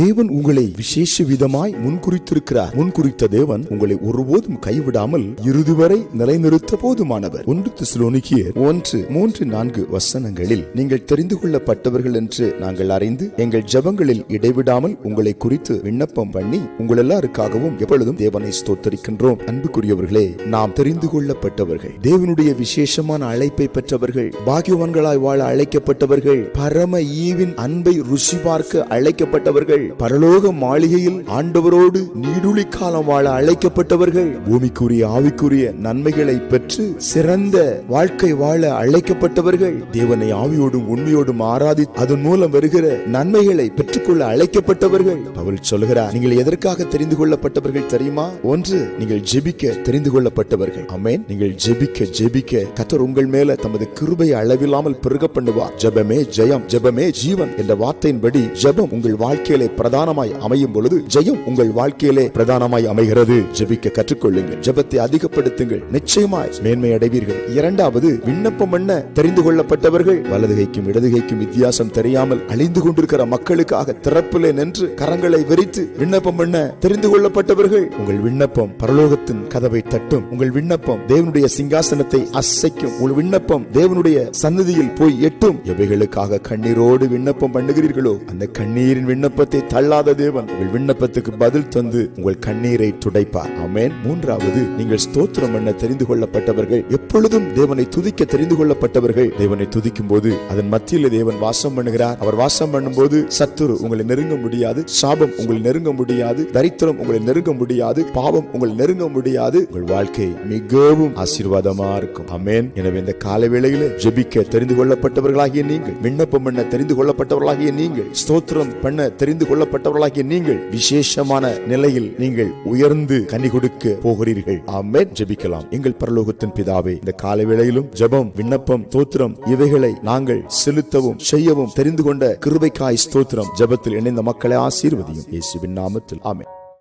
தேவன் உங்களை விசேஷ விதமாய் முன்குறித்திருக்கிறார். முன்குறித்த தேவன் உங்களை ஒருபோதும் கைவிடாமல் இறுதி வரை நிலைநிறுத்த போதுமானவர். ஒன்று திசுலோனிக்கியர் ஒன்று மூன்று நான்கு வசனங்களில் நீங்கள் தெரிந்து கொள்ளப்பட்டவர்கள் என்று நாங்கள் அறிந்து எங்கள் ஜெபங்களில் இடைவிடாமல் உங்களை குறித்து விண்ணப்பம் பண்ணி உங்கள் எல்லாருக்காகவும் எப்பொழுதும் தேவனை ஸ்தோத்தரிக்கின்றோம். அன்புக்குரியவர்களே நாம் தெரிந்து கொள்ளப்பட்டவர்கள் தேவனுடைய விசேஷமான அழைப்பை பெற்றவர்கள் பாக்கியவான்களாய் வாழ அழைக்கப்பட்டவர்கள் பரம ஈவின் அன்பை ருசி பார்க்க அழைக்கப்பட்டவர்கள் பரலோக மாளிகையில் ஆண்டவரோடு நீடுழி காலம் வாழ அழைக்கப்பட்டவர்கள் பூமிக்குரிய ஆவிக்குரிய நன்மைகளை பெற்று சிறந்த வாழ்க்கை வாழ அழைக்கப்பட்டவர்கள் தேவனை ஆவியோடும் உண்மையோடும் ஆராதி அதன் மூலம் வருகிற நன்மைகளை பெற்றுக்கொள்ள அழைக்கப்பட்டவர்கள். அவள் சொல்கிறார் நீங்கள் எதற்காக தெரிந்து கொள்ளப்பட்டவர்கள் தெரியுமா? ஒன்று நீங்கள் ஜெபிக்க தெரிந்து கொள்ளப்பட்டவர்கள். அமேன் நீங்கள் ஜெபிக்க ஜெபிக்க கத்தர் உங்கள் மேல தமது கிருபை அளவில்லாமல் பெருக பண்ணுவார். ஜெபமே ஜெயம் ஜெபமே ஜீவன் என்ற வார்த்தையின்படி ஜெபம் உங்கள் வாழ்க்கையிலே பிரதானமாய் அமையும் பொழுது ஜெயம் உங்கள் வாழ்க்கையிலே பிரதானமாய் அமைகிறது. ஜெபிக்க கற்றுக்கொள்ளுங்கள். ஜெபத்தை அதிகப்படுத்துங்கள். நிச்சயமாய் மேன்மை அடைவீர்கள். இரண்டாவது விண்ணப்பம் என்ன? தெரிந்து கொள்ளப்பட்டவர்கள் வலதுகைக்கும் இடதுகைக்கும் வித்தியாசம் தெரியாமல் அழிந்து கொண்டிருக்கிற மக்களுக்காக திறப்பிலே நின்று கரங்களை விரித்து விண்ணப்பம் என்ன? தெரிந்து கொள்ளப்பட்டவர்கள் உங்கள் விண்ணப்பம் பரலோகத்தின் கதவை தட்டும். உங்கள் விண்ணப்பம் தேவனுடைய சிங்காசனத்தை அசைக்கும். உங்கள் விண்ணப்பம் தேவனுடைய சன்னதியில் போய் எட்டும். எவைகளுக்காக கண்ணீரோடு விண்ணப்பம் பண்ணுகிறீர்களோ அந்த கண்ணீரின் விண்ணப்பத்தை தள்ளாத தேவன் உங்கள் விண்ணப்பத்துக்கு பதில் தந்து உங்கள் கண்ணீரை துடைப்பார். அமேன் மூன்றாவது நீங்கள் ஸ்தோத்திரம் பண்ண தெரிந்து கொள்ளப்பட்டவர்கள் எப்பொழுதும் தேவனை துதிக்க தெரிந்து கொள்ளப்பட்டவர்கள். தேவனை துதிக்கும் போது அதன் மத்தியில் தேவன் வாசம் பண்ணுகிறார். அவர் வாசம் பண்ணும்போது சத்துரு உங்களை நெருங்க முடியாது சாபம் உங்களை நெருங்க முடியாது தரித்திரம் உங்களை நெருங்க முடியாது பாவம் உங்களை நெருங்க முடியாது. உங்கள் வாழ்க்கை மிகவும் ஆசீர்வாதமா இருக்கும். அமேன் எனவே இந்த கால வேளையில ஜெபிக்க தெரிந்து கொள்ளப்பட்டவர்களாகிய நீங்கள் விண்ணப்பம் பண்ண தெரிந்து கொள்ளப்பட்டவர்களாகிய நீங்கள் ஸ்தோத்திரம் பண்ண தெரிந்து கொள்ளப்பட்டவர்களாகிய நீங்கள் விசேஷமான நிலையில் நீங்கள் உயர்ந்து கனி கொடுக்க போகிறீர்கள். ஆமென். ஜெபிக்கலாம். எங்கள் பரலோகத்தின் பிதாவே இந்த கால வேளையிலும் ஜெபம் விண்ணப்பம் தோத்திரம் இவைகளை நாங்கள் செலுத்தவும் செய்யவும் தெரிந்து கொண்ட கிருபைக்காய் ஸ்தோத்திரம் ஜெபத்தில் இணைந்த மக்களை ஆசீர்வதியும். இயேசுவின் நாமத்தில். ஆமே